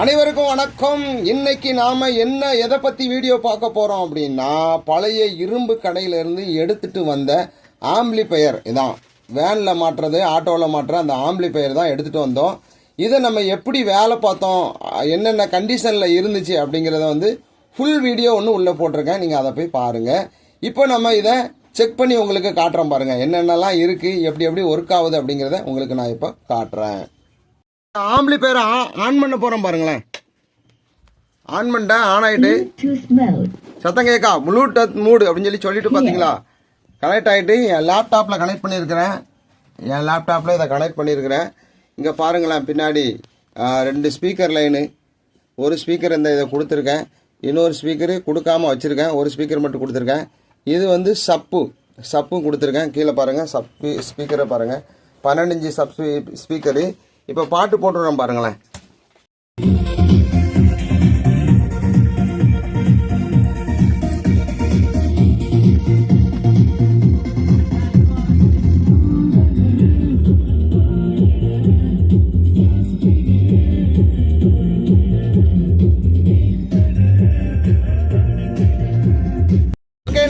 அனைவருக்கும் வணக்கம். இன்னைக்கு நாம என்ன எதை பத்தி வீடியோ பார்க்க போறோம் அப்படின்னா பழைய இரும்பு கடையில இருந்து எடுத்துட்டு வந்த ஆம்பிளிஃபையர் இதான். வேன்ல மாட்டுறது ஆட்டோவில் மாட்டுற அந்த ஆம்பிளிஃபையர் தான் எடுத்துட்டு வந்தோம். இதை நம்ம எப்படி வேலை பார்த்தோம் என்னென்ன கண்டிஷனில் இருந்துச்சு அப்படிங்கிறத வந்து ஃபுல் வீடியோ ஒன்று உள்ளே போட்டிருக்கேன். நீங்கள் அதை போய் பாருங்கள் இப்போ நம்ம இதை செக் பண்ணி உங்களுக்கு காட்டுறோம் பாருங்கள் என்னென்னலாம் இருக்குது எப்படி எப்படி ஒர்க் ஆகுது அப்படிங்கிறத உங்களுக்கு நான் இப்போ காட்டுறேன். ஆம்பளி பேரை ஆன் பண்ண போகிறோம் பாருங்களேன். ஆன் பண்ணிட்டேன் ஆன் mode. சத்தம் கேட்கா. ப்ளூடூத் மூடு அப்படின்னு சொல்லி சொல்லிட்டு பார்த்தீங்களா கனெக்ட் ஆகிட்டு என் லேப்டாப்பில் கனெக்ட் பண்ணியிருக்கிறேன். என் லேப்டாப்பில் இதை கனெக்ட் பண்ணியிருக்கிறேன். இங்கே பாருங்களேன் பின்னாடி ரெண்டு ஸ்பீக்கர் லைனு ஒரு ஸ்பீக்கர் இந்த இதை கொடுத்துருக்கேன். இன்னொரு ஸ்பீக்கரு கொடுக்காம வச்சுருக்கேன். ஒரு ஸ்பீக்கர் மட்டும் கொடுத்துருக்கேன். இது வந்து சப்பு. சப்பும் கொடுத்துருக்கேன். கீழே பாருங்கள் சப்பு ஸ்பீக்கரை பாருங்கள் பன்னெண்டு இன்ச்சு சப் ஸ்பீக்கரு இப்போ பாட்டு போட்டுடுறோம் பாருங்களேன்.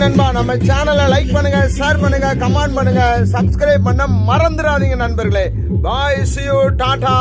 நண்பா நம்ம சேனலை லைக் பண்ணுங்க ஷேர் பண்ணுங்க கமெண்ட் பண்ணுங்க சப்ஸ்கிரைப் பண்ண மறந்துடாதீங்க நண்பர்களே. Bye see you tata.